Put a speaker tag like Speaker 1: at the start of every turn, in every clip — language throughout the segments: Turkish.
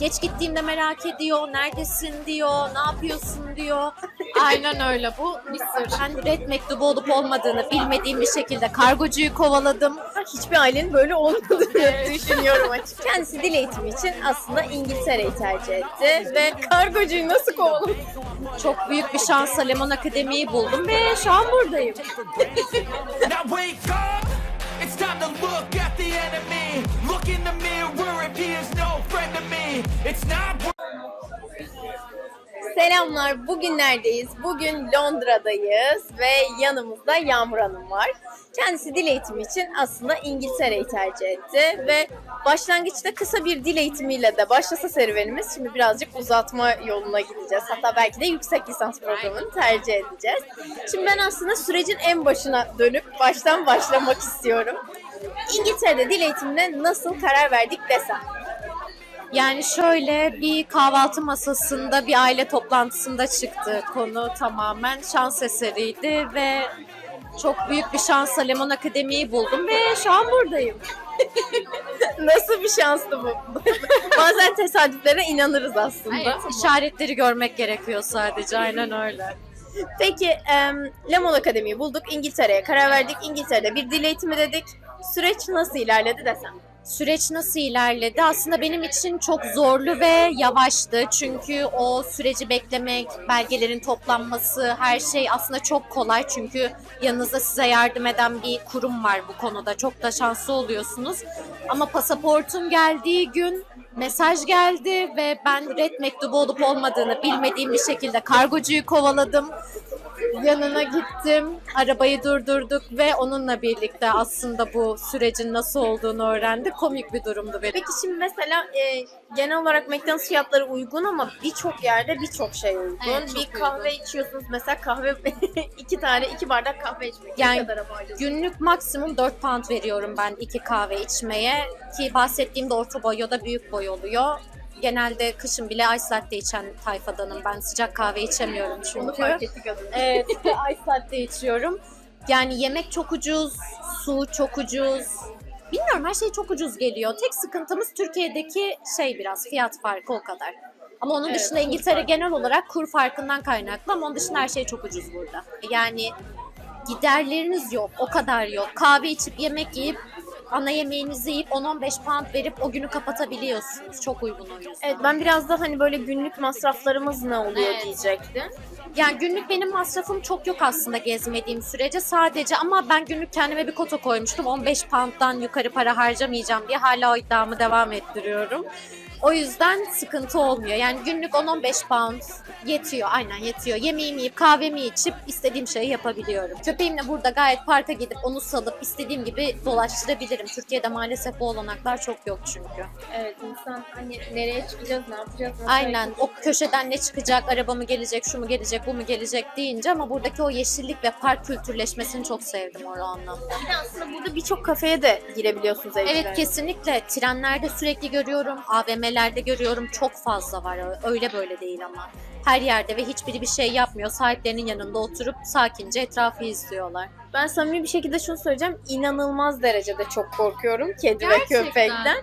Speaker 1: Geç gittiğimde merak ediyor, neredesin diyor, ne yapıyorsun diyor. Aynen öyle bu bir sır. Ben red mektubu olup olmadığını bilmediğim bir şekilde kargocuyu kovaladım.
Speaker 2: Hiçbir ailenin böyle olmadığını düşünüyorum açıkçası. Kendisi dil eğitimi için aslında İngiltere'yi tercih etti ve kargocuyu nasıl kovaladı?
Speaker 1: Çok büyük bir şansla Lemon Akademi'yi buldum ve şu an buradayım.
Speaker 3: Now wake up! It's time to look at the
Speaker 2: Selamlar, bugün neredeyiz? Bugün Londra'dayız ve yanımızda Yağmur Hanım var. Kendisi dil eğitimi için aslında İngiltere'yi tercih etti ve başlangıçta kısa bir dil eğitimiyle de başlasa serüvenimiz şimdi birazcık uzatma yoluna gideceğiz. Hatta belki de yüksek lisans programını tercih edeceğiz. Şimdi ben aslında sürecin en başına dönüp baştan başlamak istiyorum. İngiltere'de dil eğitimine nasıl karar verdik desem.
Speaker 1: Yani şöyle bir kahvaltı masasında bir aile toplantısında çıktı konu tamamen şans eseriydi ve çok büyük bir şansla Lemon Akademi'yi buldum ve şu an buradayım.
Speaker 2: Nasıl bir şanstı bu? Bazen tesadüflere inanırız aslında.
Speaker 1: Evet, işaretleri görmek gerekiyor sadece aynen öyle.
Speaker 2: Peki em, Lemon Akademi'yi bulduk. İngiltere'ye karar verdik. İngiltere'de bir dil eğitimi dedik. Süreç nasıl ilerledi desem?
Speaker 1: Süreç nasıl ilerledi? Aslında benim için çok zorlu ve yavaştı. Çünkü o süreci beklemek, belgelerin toplanması, her şey aslında çok kolay. Çünkü yanınızda size yardım eden bir kurum var bu konuda. Çok da şanslı oluyorsunuz. Ama pasaportum geldiği gün mesaj geldi ve ben red mektubu olup olmadığını bilmediğim bir şekilde kargocuyu kovaladım. Yanına gittim, arabayı durdurduk ve onunla birlikte aslında bu sürecin nasıl olduğunu öğrendik. Komik bir durumdu benim.
Speaker 2: Peki şimdi mesela e, genel olarak McDonald's fiyatları uygun ama birçok yerde birçok şey uygun.
Speaker 1: Evet, çok
Speaker 2: bir kahve
Speaker 1: uygun.
Speaker 2: içiyorsunuz mesela kahve iki tane iki bardak kahve içmek
Speaker 1: Yani
Speaker 2: ne kadar
Speaker 1: Günlük maksimum 4 pound veriyorum ben iki kahve içmeye. Ki bahsettiğimde orta boy ya da büyük boy oluyor. Genelde kışın bile ice latte içen tayfadanım ben. Sıcak kahve içemiyorum
Speaker 2: Onu
Speaker 1: çünkü.
Speaker 2: fark ettik.
Speaker 1: Evet, ice latte içiyorum. Yani yemek çok ucuz, su çok ucuz. Bilmiyorum her şey çok ucuz geliyor. Tek sıkıntımız Türkiye'deki şey biraz fiyat farkı o kadar. Ama onun
Speaker 2: Evet,
Speaker 1: dışında İngiltere
Speaker 2: farkı.
Speaker 1: genel olarak kur farkından kaynaklı ama onun dışında her şey çok ucuz burada. Yani giderleriniz yok, o kadar yok. Kahve içip yemek yiyip ana yemeğinizi yiyip 10-15 pound verip o günü kapatabiliyorsunuz. Çok uygun o yüzden.
Speaker 2: Evet ben biraz da hani böyle günlük masraflarımız ne oluyor
Speaker 1: Evet.
Speaker 2: diyecektim.
Speaker 1: Yani günlük benim masrafım çok yok aslında gezmediğim sürece. Sadece ama ben günlük kendime bir kota koymuştum. 15 pound'dan yukarı para harcamayacağım diye hala o iddiamı devam ettiriyorum. O yüzden sıkıntı olmuyor. Yani günlük 10-15 pound yetiyor. Aynen yetiyor. Yemeğimi yiyip kahvemi içip istediğim şeyi yapabiliyorum. Köpeğimle burada gayet parka gidip onu salıp istediğim gibi dolaştırabilirim. Türkiye'de maalesef bu olanaklar çok yok çünkü.
Speaker 2: Evet insan hani nereye çıkacağız ne yapacağız nasıl
Speaker 1: Aynen o köşeden ne çıkacak, araba mı gelecek, şu mu gelecek, bu mu gelecek deyince ama buradaki o yeşillik ve park kültürleşmesini çok sevdim o anlamda.
Speaker 2: Bir de aslında burada birçok kafeye de girebiliyorsunuz evciler.
Speaker 1: Evet kesinlikle trenlerde sürekli görüyorum, AVM'lerde görüyorum çok fazla var öyle böyle değil ama. Her yerde ve hiçbiri bir şey yapmıyor. Sahiplerinin yanında oturup sakince etrafı izliyorlar.
Speaker 2: Ben samimi bir şekilde şunu söyleyeceğim. İnanılmaz derecede çok korkuyorum kedi ve
Speaker 1: Gerçekten.
Speaker 2: köpekten.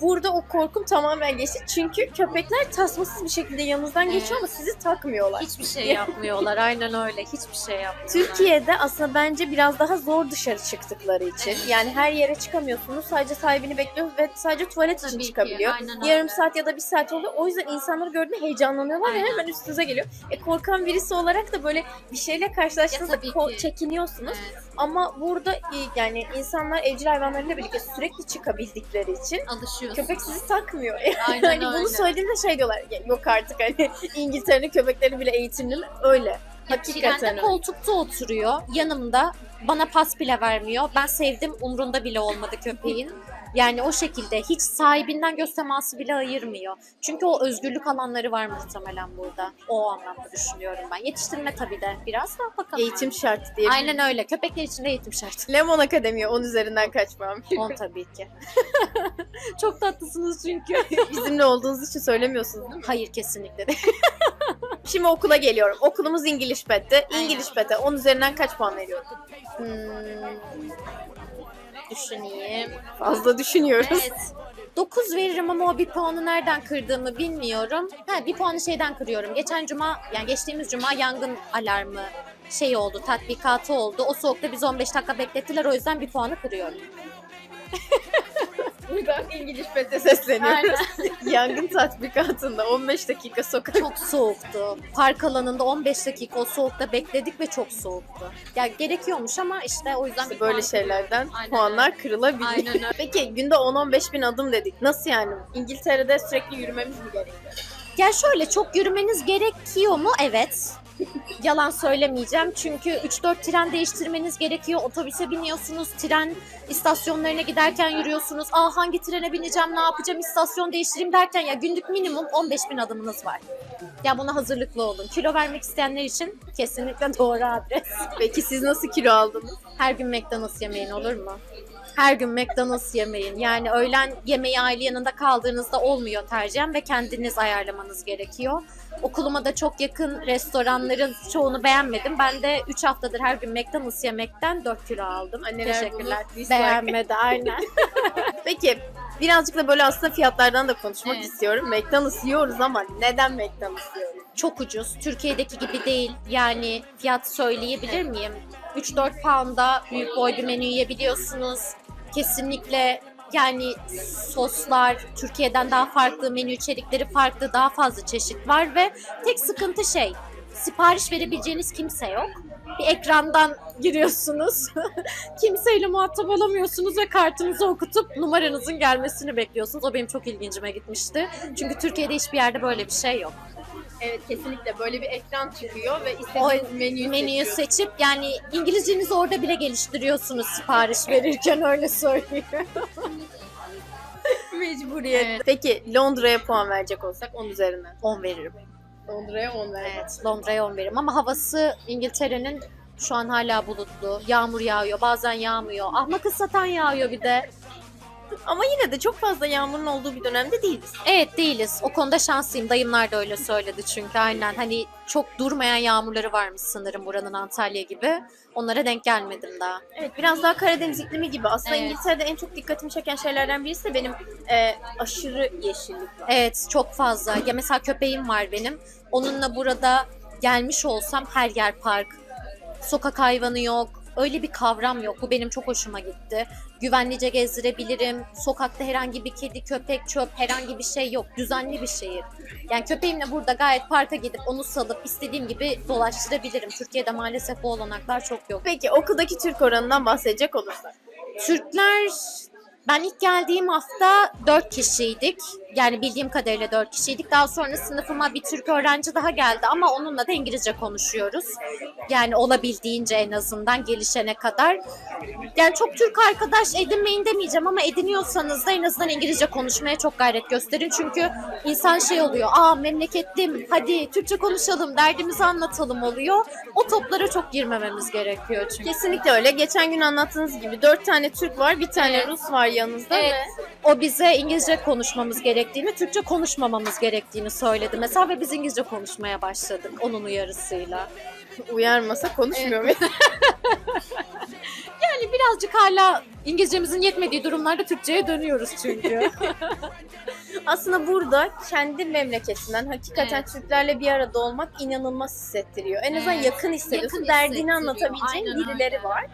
Speaker 2: Burada o korkum tamamen geçti. Çünkü köpekler tasmasız bir şekilde yanınızdan
Speaker 1: Evet.
Speaker 2: geçiyor ama sizi takmıyorlar.
Speaker 1: Hiçbir şey yapmıyorlar aynen öyle hiçbir şey yapmıyorlar.
Speaker 2: Türkiye'de aslında bence biraz daha zor dışarı çıktıkları için. Yani her yere çıkamıyorsunuz. Sadece sahibini bekliyor ve sadece tuvalet için
Speaker 1: ki,
Speaker 2: çıkabiliyor.
Speaker 1: aynen öyle.
Speaker 2: Yarım saat ya da bir saat oluyor. O yüzden insanları gördüğünde heyecanlanıyorlar
Speaker 1: Aynen.
Speaker 2: ve hemen üstünüze geliyor. E korkan birisi olarak da böyle bir şeyle karşılaştığınızda çekiniyorsunuz.
Speaker 1: Evet,
Speaker 2: Ama burada e, yani insanlar evcil hayvanlarıyla birlikte sürekli çıkabildikleri için
Speaker 1: alışıyorsun.
Speaker 2: köpek sizi takmıyor.
Speaker 1: Aynen
Speaker 2: hani bunu
Speaker 1: öyle.
Speaker 2: söylediğimde şey diyorlar. "Ya Yok artık hani İngiltere'nin köpekleri bile eğitimli mi? Öyle. Hakikaten
Speaker 1: Trende
Speaker 2: öyle.
Speaker 1: koltukta oturuyor. Yanımda bana pas bile vermiyor. Ben sevdim umrunda bile olmadı köpeğin. Yani o şekilde hiç sahibinden göz teması bile ayırmıyor. Çünkü o özgürlük alanları var muhtemelen burada. O anlamda düşünüyorum ben. Yetiştirme tabii de biraz da bakalım.
Speaker 2: Eğitim şart diye.
Speaker 1: Aynen öyle. Köpekler için de eğitim şart.
Speaker 2: Lemon Akademi 10 üzerinden kaçmam.
Speaker 1: On tabii ki. Çok tatlısınız çünkü.
Speaker 2: Bizimle olduğunuz için söylemiyorsunuz değil mi?
Speaker 1: Hayır kesinlikle de.
Speaker 2: Şimdi okula geliyorum. Okulumuz İngiliz Pet'te. İngiliz Pet'e 10 üzerinden kaç puan veriyorsun?
Speaker 1: Hmm, düşüneyim.
Speaker 2: Fazla düşünüyoruz.
Speaker 1: Evet. 9 veririm ama o bir puanı nereden kırdığımı bilmiyorum. Ha bir puanı şeyden kırıyorum. Geçen cuma yani geçtiğimiz cuma yangın alarmı şey oldu, tatbikatı oldu. O soğukta biz 15 dakika beklettiler o yüzden bir puanı kırıyorum.
Speaker 2: Buradan İngiliz Pet'e sesleniyoruz. Yangın tatbikatında 15 dakika sokak.
Speaker 1: Çok soğuktu. Park alanında 15 dakika o soğukta bekledik ve çok soğuktu. Ya gerekiyormuş ama işte o yüzden
Speaker 2: İşte
Speaker 1: bir
Speaker 2: böyle
Speaker 1: puan
Speaker 2: şeylerden
Speaker 1: Aynen
Speaker 2: puanlar kırılabiliyor.
Speaker 1: Aynen öyle.
Speaker 2: Peki günde 10-15 bin adım dedik. Nasıl yani? İngiltere'de sürekli yürümemiz mi gerekiyor?
Speaker 1: Ya şöyle çok yürümeniz gerekiyor mu? Evet. Yalan söylemeyeceğim çünkü 3-4 tren değiştirmeniz gerekiyor. Otobüse biniyorsunuz, tren istasyonlarına giderken yürüyorsunuz. Aa hangi trene bineceğim, ne yapacağım, istasyon değiştireyim derken ya günlük minimum 15 bin adımınız var. Ya buna hazırlıklı olun. Kilo vermek isteyenler için kesinlikle doğru adres.
Speaker 2: Peki siz nasıl kilo aldınız?
Speaker 1: Her gün McDonald's yemeyin olur mu? Her gün McDonald's yemeyin. Yani öğlen yemeği aile yanında kaldığınızda olmuyor tercihen ve kendiniz ayarlamanız gerekiyor. Okuluma da çok yakın restoranların çoğunu beğenmedim. Ben de 3 haftadır her gün McDonald's yemekten 4 kilo aldım.
Speaker 2: Anneler
Speaker 1: Teşekkürler.
Speaker 2: bunu dislike.
Speaker 1: Beğenmedi aynen.
Speaker 2: Peki birazcık da böyle aslında fiyatlardan da konuşmak
Speaker 1: Evet.
Speaker 2: istiyorum. McDonald's yiyoruz ama neden McDonald's yiyoruz?
Speaker 1: çok ucuz. Türkiye'deki gibi değil. Yani fiyat söyleyebilir miyim? 3-4 pound'a büyük boy bir menü yiyebiliyorsunuz. Kesinlikle yani soslar Türkiye'den daha farklı, menü içerikleri farklı, daha fazla çeşit var ve tek sıkıntı şey, sipariş verebileceğiniz kimse yok. Bir ekrandan giriyorsunuz. Kimseyle muhatap olamıyorsunuz ve kartınızı okutup numaranızın gelmesini bekliyorsunuz. O benim çok ilgincime gitmişti. Çünkü Türkiye'de hiçbir yerde böyle bir şey yok.
Speaker 2: Evet kesinlikle böyle bir ekran çıkıyor ve istediğiniz menüyü,
Speaker 1: menüyü
Speaker 2: seçiyorsunuz.
Speaker 1: seçip yani İngilizcenizi orada bile geliştiriyorsunuz sipariş verirken öyle söyleyeyim.
Speaker 2: Mecburiyet.
Speaker 1: Evet.
Speaker 2: Peki Londra'ya puan verecek olsak 10 üzerinden.
Speaker 1: 10 veririm.
Speaker 2: Londra'ya 10 ver.
Speaker 1: Evet Londra'ya 10 veririm ama havası İngiltere'nin şu an hala bulutlu. Yağmur yağıyor bazen yağmıyor. Ahmak ıslatan yağıyor bir de.
Speaker 2: Ama yine de çok fazla yağmurun olduğu bir dönemde değiliz.
Speaker 1: Evet değiliz. O konuda şanslıyım. Dayımlar da öyle söyledi çünkü aynen. Hani çok durmayan yağmurları varmış sanırım buranın Antalya gibi. Onlara denk gelmedim daha.
Speaker 2: Evet biraz daha Karadeniz iklimi gibi. Aslında
Speaker 1: Evet.
Speaker 2: İngiltere'de en çok dikkatimi çeken şeylerden birisi de benim e, aşırı yeşillik var.
Speaker 1: Evet çok fazla. Ya mesela köpeğim var benim. Onunla burada gelmiş olsam her yer park. Sokak hayvanı yok. Öyle bir kavram yok. Bu benim çok hoşuma gitti. Güvenlice gezdirebilirim. Sokakta herhangi bir kedi, köpek, çöp herhangi bir şey yok. Düzenli bir şehir. Yani köpeğimle burada gayet parka gidip onu salıp istediğim gibi dolaştırabilirim. Türkiye'de maalesef bu olanaklar çok yok.
Speaker 2: Peki okuldaki Türk oranından bahsedecek olursak.
Speaker 1: Türkler ben ilk geldiğim hafta 4 kişiydik. Yani bildiğim kadarıyla 4 kişiydik. Daha sonra sınıfıma bir Türk öğrenci daha geldi ama onunla da İngilizce konuşuyoruz. Yani olabildiğince en azından gelişene kadar. Yani çok Türk arkadaş edinmeyin demeyeceğim ama ediniyorsanız da en azından İngilizce konuşmaya çok gayret gösterin. Çünkü insan şey oluyor. Aa memleketlim hadi Türkçe konuşalım derdimizi anlatalım oluyor. O toplara çok girmememiz gerekiyor çünkü.
Speaker 2: Kesinlikle öyle. Geçen gün anlattığınız gibi dört tane Türk var, bir tane. Rus var yanınızda
Speaker 1: Evet.
Speaker 2: ve
Speaker 1: O bize İngilizce konuşmamız gerektiğini, Türkçe konuşmamamız gerektiğini söyledi. Mesela ve biz İngilizce konuşmaya başladık onun uyarısıyla.
Speaker 2: uyarmasa konuşmuyor muyuz?
Speaker 1: Yani birazcık hala İngilizcemizin yetmediği durumlarda Türkçe'ye dönüyoruz çünkü.
Speaker 2: Aslında burada kendi memleketinden hakikaten Türklerle bir arada olmak inanılmaz hissettiriyor. En azından
Speaker 1: Evet.
Speaker 2: yakın hissediyorsun.
Speaker 1: Yakın
Speaker 2: Derdini
Speaker 1: hissettiriyor.
Speaker 2: anlatabileceğin
Speaker 1: Aynen
Speaker 2: birileri
Speaker 1: öyle.
Speaker 2: var.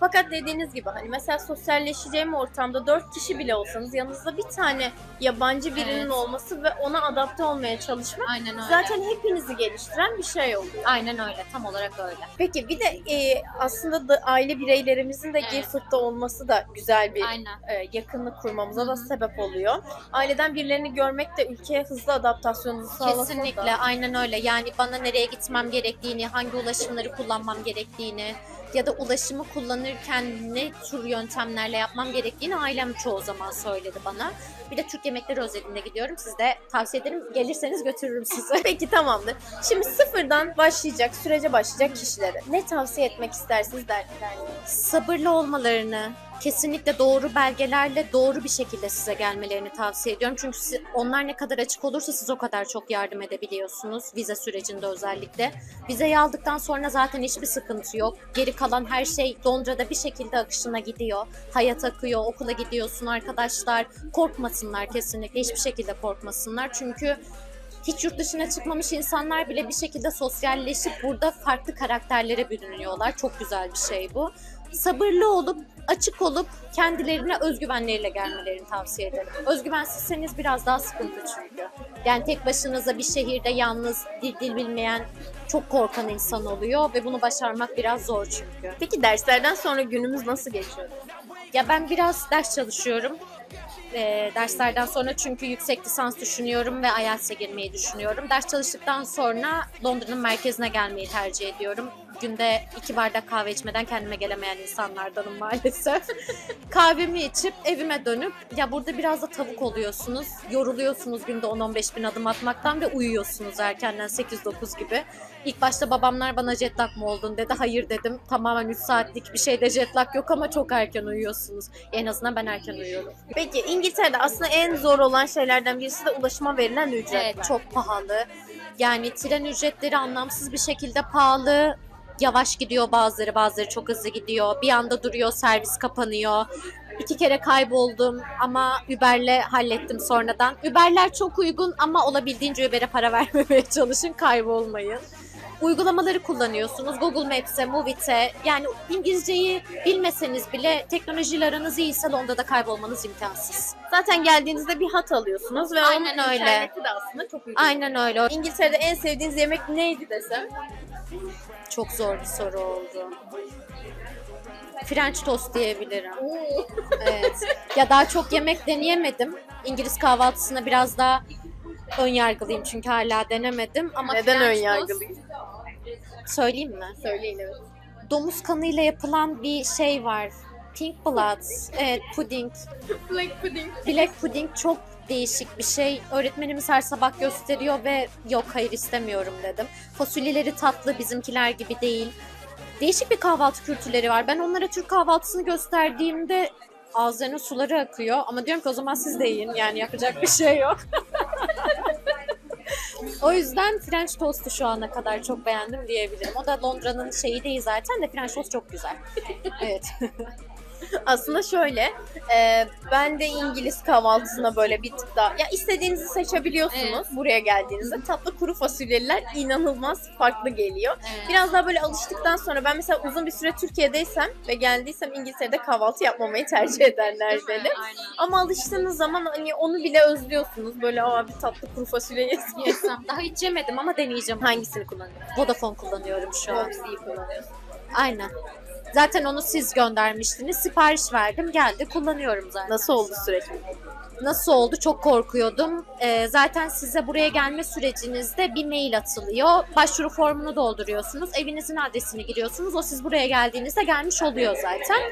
Speaker 2: Fakat dediğiniz gibi hani mesela sosyalleşeceğim ortamda dört kişi bile olsanız yanınızda bir tane yabancı birinin
Speaker 1: Evet.
Speaker 2: olması ve ona adapte olmaya çalışmak
Speaker 1: Aynen öyle.
Speaker 2: zaten hepinizi geliştiren bir şey oluyor.
Speaker 1: Aynen öyle. Tam olarak öyle.
Speaker 2: Peki bir de e, aslında da aile bireylerimizin de
Speaker 1: Evet.
Speaker 2: Guildford'da olması da güzel bir
Speaker 1: Aynen.
Speaker 2: e, yakınlık kurmamıza da
Speaker 1: Hı hı.
Speaker 2: sebep oluyor. Aileden birilerini görmek de ülkeye hızlı adaptasyonunuzu sağlasa
Speaker 1: Kesinlikle
Speaker 2: da.
Speaker 1: aynen öyle. Yani bana nereye gitmem gerektiğini, hangi ulaşımları kullanmam gerektiğini ya da ulaşımı kullanırken ne tür yöntemlerle yapmam gerektiğini ailem çoğu zaman söyledi bana. Bir de Türk yemekleri özelinde gidiyorum. Siz de tavsiye ederim. Gelirseniz götürürüm sizi.
Speaker 2: Peki tamamdır. Şimdi sıfırdan başlayacak, sürece başlayacak kişilere ne tavsiye etmek istersiniz der, derneğe?
Speaker 1: Sabırlı olmalarını, kesinlikle doğru belgelerle doğru bir şekilde size gelmelerini tavsiye ediyorum. Çünkü siz- onlar ne kadar açık olursa siz o kadar çok yardım edebiliyorsunuz vize sürecinde özellikle. Vizeyi aldıktan sonra zaten hiçbir sıkıntı yok. Geri kalan her şey Londra'da bir şekilde akışına gidiyor. Hayat akıyor, okula gidiyorsun arkadaşlar. Korkmasınlar kesinlikle hiçbir şekilde korkmasınlar. Çünkü hiç yurt dışına çıkmamış insanlar bile bir şekilde sosyalleşip burada farklı karakterlere bürünüyorlar. Çok güzel bir şey bu. Sabırlı olup, açık olup kendilerine özgüvenleriyle gelmelerini tavsiye ederim. Özgüvensizseniz biraz daha sıkıntı çünkü. Yani tek başınıza bir şehirde yalnız, dil dil bilmeyen, çok korkan insan oluyor ve bunu başarmak biraz zor çünkü.
Speaker 2: Peki derslerden sonra günümüz nasıl geçiyor?
Speaker 1: Ya ben biraz ders çalışıyorum. Ee, derslerden sonra çünkü yüksek lisans düşünüyorum ve IELTS'e girmeyi düşünüyorum. Ders çalıştıktan sonra Londra'nın merkezine gelmeyi tercih ediyorum. Günde iki bardak kahve içmeden kendime gelemeyen insanlardanım maalesef. Kahvemi içip evime dönüp ya burada biraz da tavuk oluyorsunuz. Yoruluyorsunuz günde 10-15 bin adım atmaktan ve uyuyorsunuz erkenden 8-9 gibi. İlk başta babamlar bana jet lag mı oldun dedi. Hayır dedim. Tamamen 3 saatlik bir şeyde jet lag yok ama çok erken uyuyorsunuz. En azından ben erken uyuyorum.
Speaker 2: Peki İngiltere'de aslında en zor olan şeylerden birisi de ulaşıma verilen ücretler.
Speaker 1: Evet çok pahalı. Yani tren ücretleri anlamsız bir şekilde pahalı. Yavaş gidiyor bazıları, bazıları çok hızlı gidiyor. Bir anda duruyor, servis kapanıyor. İki kere kayboldum ama Uber'le hallettim sonradan. Uber'ler çok uygun ama olabildiğince Uber'e para vermemeye çalışın, kaybolmayın. Uygulamaları kullanıyorsunuz. Google Maps'e, Movit'e. Yani İngilizceyi bilmeseniz bile teknolojiyle aranız iyiyse Londra'da kaybolmanız imkansız.
Speaker 2: Zaten geldiğinizde bir hat alıyorsunuz ve
Speaker 1: Aynen
Speaker 2: onun
Speaker 1: öyle.
Speaker 2: interneti de aslında çok uygun.
Speaker 1: Aynen öyle.
Speaker 2: İngiltere'de en sevdiğiniz yemek neydi desem?
Speaker 1: Çok zor bir soru oldu. French toast diyebilirim. Evet. Ya daha çok yemek deneyemedim. İngiliz kahvaltısına biraz daha ön yargılıyım çünkü hala denemedim. Ama
Speaker 2: Neden
Speaker 1: French
Speaker 2: ön
Speaker 1: toast-
Speaker 2: yargılıyım?
Speaker 1: Söyleyeyim mi?
Speaker 2: Söyleyin evet.
Speaker 1: Domuz kanıyla yapılan bir şey var. Pink blood. Evet, puding.
Speaker 2: Black pudding.
Speaker 1: Black pudding çok değişik bir şey. Öğretmenimiz her sabah gösteriyor ve yok hayır istemiyorum dedim. Fasulyeleri tatlı bizimkiler gibi değil. Değişik bir kahvaltı kültürleri var. Ben onlara Türk kahvaltısını gösterdiğimde ağızlarının suları akıyor. Ama diyorum ki o zaman siz de yiyin. Yani yapacak bir şey yok. o yüzden French toast'u şu ana kadar çok beğendim diyebilirim. O da Londra'nın şeyi değil zaten de French toast çok güzel. evet.
Speaker 2: Aslında şöyle, e, ben de İngiliz kahvaltısına böyle bir tık daha, ya istediğinizi seçebiliyorsunuz buraya geldiğinizde. Tatlı kuru fasulyeliler inanılmaz farklı geliyor. Biraz daha böyle alıştıktan sonra ben mesela uzun bir süre Türkiye'deysem ve geldiysem İngiltere'de kahvaltı yapmamayı tercih ederler beni. Ama alıştığınız zaman hani onu bile özlüyorsunuz. Böyle aa bir tatlı kuru fasulye.
Speaker 1: Yesem. Daha hiç yemedim ama deneyeceğim.
Speaker 2: Hangisini kullanıyorsunuz?
Speaker 1: Vodafone kullanıyorum şu an.
Speaker 2: Foxy'yi kullanıyorsunuz.
Speaker 1: Aynen. Zaten onu siz göndermiştiniz. Sipariş verdim. Geldi. Kullanıyorum zaten.
Speaker 2: Nasıl oldu süreç?
Speaker 1: Nasıl oldu? Çok korkuyordum. Ee, zaten size buraya gelme sürecinizde bir mail atılıyor. Başvuru formunu dolduruyorsunuz. Evinizin adresini giriyorsunuz. O siz buraya geldiğinizde gelmiş oluyor zaten.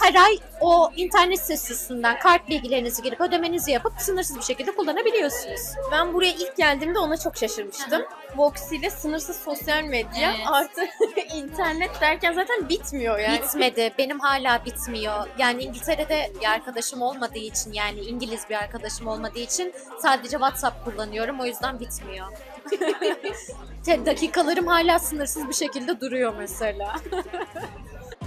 Speaker 1: Her ay o internet sitesi üstünden kart bilgilerinizi girip ödemenizi yapıp sınırsız bir şekilde kullanabiliyorsunuz.
Speaker 2: Ben buraya ilk geldiğimde ona çok şaşırmıştım. Vox ile sınırsız sosyal medya
Speaker 1: Evet.
Speaker 2: artı internet derken zaten bitmiyor yani.
Speaker 1: Bitmedi. Benim hala bitmiyor. Yani İngiltere'de bir arkadaşım olmadığı için yani İngiliz bir arkadaşım olmadığı için sadece WhatsApp kullanıyorum. O yüzden bitmiyor. Te- Dakikalarım hala sınırsız bir şekilde duruyor mesela.